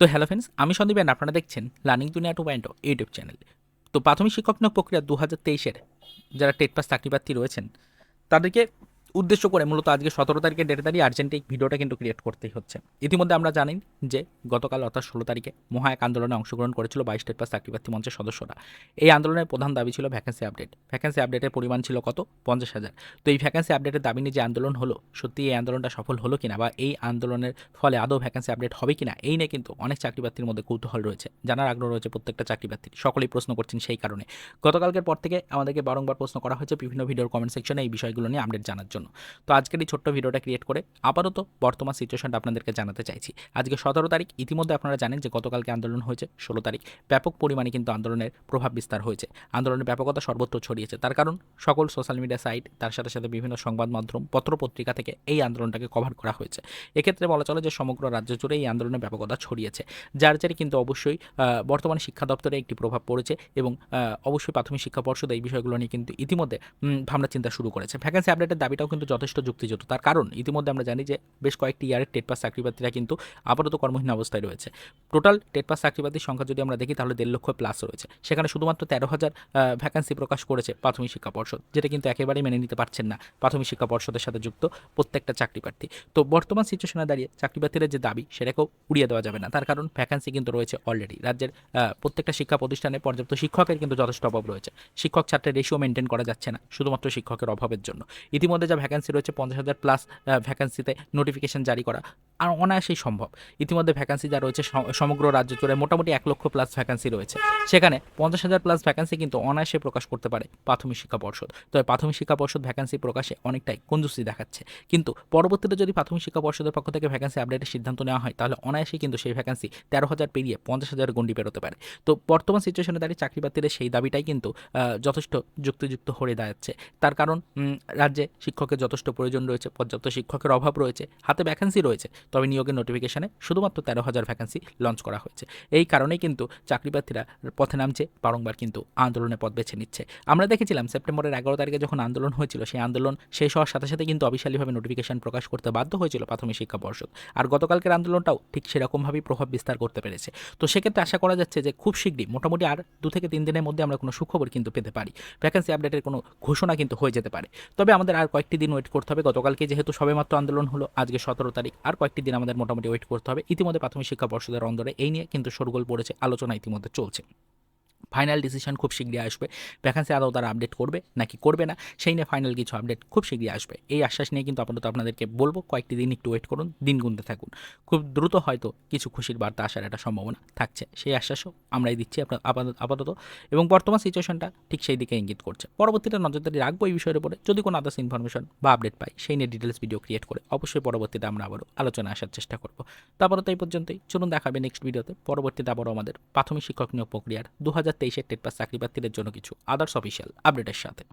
তো hello friends, আমি Sandeep and আপনারা দেখছেন লার্নিং দুনিয়া টু পয়েন্ট ইউটিউব চ্যানেল। তো প্রাথমিক শিক্ষক নিয়োগ প্রক্রিয়া দু হাজার তেইশের যারা টেট পাস চাকরিপ্রার্থী রয়েছেন, তাদেরকে উদ্দেশ্য করে মূলত আজকে সতেরো তারিখে ডেটে দাঁড়িয়ে আর্জেন্ট এই ভিডিওটা কিন্তু ক্রিয়েট করতেই হচ্ছে। ইতিমধ্যে আমরা জানি যে গতকাল অর্থাৎ ষোলো তারিখে মহা এক আন্দোলনে অংশগ্রহণ করেছিল বাইশ টেট পাস চাকরিপ্রার্থী মঞ্চের সদস্যরা। এই আন্দোলনের প্রধান দাবি ছিল ভ্যাকেন্সি আপডেট ভ্যাকেন্সি আপডেটের পরিমাণ ছিল কত? পঞ্চাশ হাজার। তো এই ভ্যাকেন্সি আপডেটের দাবি নিয়ে যে আন্দোলন হলো, সত্যি এই আন্দোলনটা সফল হলো কিনা বা এই আন্দোলনের ফলে আদৌ ভ্যাকেন্সি আপডেট হবে কিনা, এই নিয়ে কিন্তু অনেক চাকরিপ্রার্থীর মধ্যে কৌতূহল রয়েছে। জানার আগ্রহ রয়েছে প্রত্যেকটা চাকরিপ্রার্থীর। সকলেই প্রশ্ন করছেন সেই কারণে। গতকালকের পর থেকে আমাদেরকে বারংবার প্রশ্ন করা হয়েছে বিভিন্ন ভিডিওর কমেন্ট সেকশনে এই বিষয়গুলো নিয়ে আপডেট জানার জন্য। তো আজকের এই ছোট্ট ভিডিওটা ক্রিয়েট করে আপাতত বর্তমান সিচুয়েশনটা আপনাদেরকে জানাতে চাইছি। আজকে সতেরো তারিখ, ইতিমধ্যে আপনারা জানেন যে গতকালকে আন্দোলন হয়েছে, ষোলো তারিখ। ব্যাপক পরিমাণে কিন্তু আন্দোলনের প্রভাব বিস্তার হয়েছে। আন্দোলনের ব্যাপকতা সর্বত্র ছড়িয়েছে। তার কারণ, সকল সোশ্যাল মিডিয়া সাইট তার সাথে সাথে বিভিন্ন সংবাদ মাধ্যম, পত্রপত্রিকা থেকে এই আন্দোলনটাকে কভার করা হয়েছে। এক্ষেত্রে বলা চলে যে সমগ্র রাজ্য জুড়ে এই আন্দোলনের ব্যাপকতা ছড়িয়েছে। যার যারে কিন্তু অবশ্যই বর্তমানে শিক্ষা দপ্তরে একটি প্রভাব পড়েছে এবং অবশ্যই প্রাথমিক শিক্ষা পর্ষদ এই বিষয়গুলো নিয়ে কিন্তু ইতিমধ্যে ভাবনা চিন্তা শুরু করেছে। ভ্যাকেন্সি আপডেটের দাবিটাও কিন্তু যথেষ্ট যুক্তিযুক্ত। তার কারণ ইতিমধ্যে আমরা জানি যে বেশ কয়েকটি ইয়ারের টেট পাস চাকরিপ্রার্থীরা কিন্তু আপাতত কর্মহীন অবস্থায় রয়েছে। টোটাল টেট পাস চাকরিপ্রার্থীর সংখ্যা যদি আমরা দেখি, তাহলে দেড় লক্ষ প্লাস রয়েছে। সেখানে শুধুমাত্র তেরো হাজার ভ্যাকান্সি প্রকাশ করেছে প্রাথমিক শিক্ষা পর্ষদ, যেটা কিন্তু একেবারেই মেনে নিতে পারছেন না প্রাথমিক শিক্ষা পর্ষদের সাথে যুক্ত প্রত্যেকটা চাকরি প্রার্থী তো বর্তমান সিচুয়েশনে দাঁড়িয়ে চাকরি প্রার্থীদের যে দাবি, সেটাকেও উড়িয়ে দেওয়া যাবে না। তার কারণ ভ্যাকান্সি কিন্তু রয়েছে অলরেডি রাজ্যের প্রত্যেকটা শিক্ষা প্রতিষ্ঠানে পর্যাপ্ত শিক্ষকের কিন্তু যথেষ্ট অভাব রয়েছে। শিক্ষক ছাত্রের রেশিও মেনটেন করা যাচ্ছে না, শুধুমাত্র শিক্ষকের অভাবের জন্য। ইতিমধ্যে ভ্যাকেন্সি রয়েছে পঞ্চাশ হাজার প্লাস ভ্যাকেন্সিতে নোটিফিকেশন জারি করা। আর অনায়াসেই সম্ভব। ইতিমধ্যে ভ্যাকেন্সি যা রয়েছে সম- সমগ্র রাজ্য জুড়ে মোটামুটি এক লক্ষ প্লাস ভ্যাকেন্সি রয়েছে। সেখানে পঞ্চাশ হাজার প্লাস ভ্যাকেন্সি কিন্তু অনায়াসে প্রকাশ করতে পারে প্রাথমিক শিক্ষা পর্ষদ। তবে প্রাথমিক শিক্ষা পর্ষদ ভ্যাকেন্সি প্রকাশে অনেকটাই কঞ্জুসি দেখাচ্ছে। কিন্তু পরবর্তীতে যদি প্রাথমিক শিক্ষা পর্ষদের পক্ষ থেকে ভ্যাকেন্সি আপডেটের সিদ্ধান্ত নেওয়া হয়, তাহলে অনায়াসেই কিন্তু সেই ভ্যাকেন্সি তেরো হাজার পেরিয়ে পঞ্চাশ হাজার গণ্ডি পেরোতে পারে। তো বর্তমান সিচুয়েশনে দাঁড়িয়ে চাকরি প্রার্থীদের সেই দাবিটাই কিন্তু যথেষ্ট যুক্তিযুক্ত হয়ে দাঁড়াচ্ছে। তার কারণ রাজ্যে শিক্ষকের যথেষ্ট প্রয়োজন রয়েছে, পর্যাপ্ত শিক্ষকের অভাব রয়েছে, হাতে ভ্যাকেন্সি রয়েছে। তবে নিয়োগের নোটিফিকেশনে শুধুমাত্র তেরো হাজার ভ্যাকেন্সি লঞ্চ করা হয়েছে। এই কারণেই কিন্তু চাকরি প্রার্থীরা পথে নামছে, বারংবার কিন্তু আন্দোলনের পথ বেছে নিচ্ছে। আমরা দেখেছিলাম সেপ্টেম্বরের এগারো তারিখে যখন আন্দোলন হয়েছিল, সেই আন্দোলন শেষ হওয়ার সাথে সাথে কিন্তু অফিসিয়ালিভাবে নোটিফিকেশন প্রকাশ করতে বাধ্য হয়েছিল প্রাথমিক শিক্ষা পর্ষদ। আর গতকালকের আন্দোলনটাও ঠিক সেরকমভাবেই প্রভাব বিস্তার করতে পেরেছে। তো সেক্ষেত্রে আশা করা যাচ্ছে যে খুব শীঘ্রই, মোটামুটি আর দু থেকে তিন দিনের মধ্যে আমরা কোনো সুখবর কিন্তু পেতে পারি। ভ্যাকেন্সি আপডেটের কোনো ঘোষণা কিন্তু হয়ে যেতে পারে। তবে আমাদের আর কয়েকটি দিন ওয়েট করতে হবে। গতকালকে যেহেতু সবেমাত্র আন্দোলন হলো, আজকে সতেরো তারিখ, আর কয়েকটি দিন আমাদের মোটামুটি ওয়েট করতে হবে। ইতিমধ্যে প্রাথমিক শিক্ষা পর্ষদের অন্দরে এই নিয়ে কিন্তু সরগোল পড়েছে, আলোচনা ইতিমধ্যে চলছে। ফাইনাল ডিসিশন খুব শীঘ্রই আসবে। ভ্যাকেন্সি আদৌ তারা আপডেট করবে নাকি করবে না, সেই নিয়ে ফাইনাল কিছু আপডেট খুব শীঘ্রই আসবে। এই আশ্বাস নিয়ে কিন্তু আপাতত আপনাদেরকে বলব, কয়েকটি দিন একটু ওয়েট করুন, দিন গুনতে থাকুন। খুব দ্রুত হয়তো কিছু খুশির বার্তা আসার একটা সম্ভাবনা থাকছে, সেই আশ্বাসও আমরাই দিচ্ছি আপনার আপাতত। এবং বর্তমান সিচুয়েশনটা ঠিক সেই দিকে ইঙ্গিত করছে। পরবর্তীতে নজরদারি রাখব এই বিষয়ের উপরে, যদি কোনো আদার্স ইনফরমেশন বা আপডেট পাই, সেই নিয়ে ডিটেলস ভিডিও ক্রিয়েট করে অবশ্যই পরবর্তীতে আমরা আবারও আলোচনা আসার চেষ্টা করব। তারপরে তো এই পর্যন্তই, চলুন দেখাবে নেক্সট ভিডিওতে পরবর্তীতে আবারও আমাদের প্রাথমিক শিক্ষক নিয়োগ প্রক্রিয়ার দু হাজার তেইশের টেট পাস চাকরি প্রার্থীদের জন্য কিছু আদার্স অফিসিয়াল আপডেটের সাথে।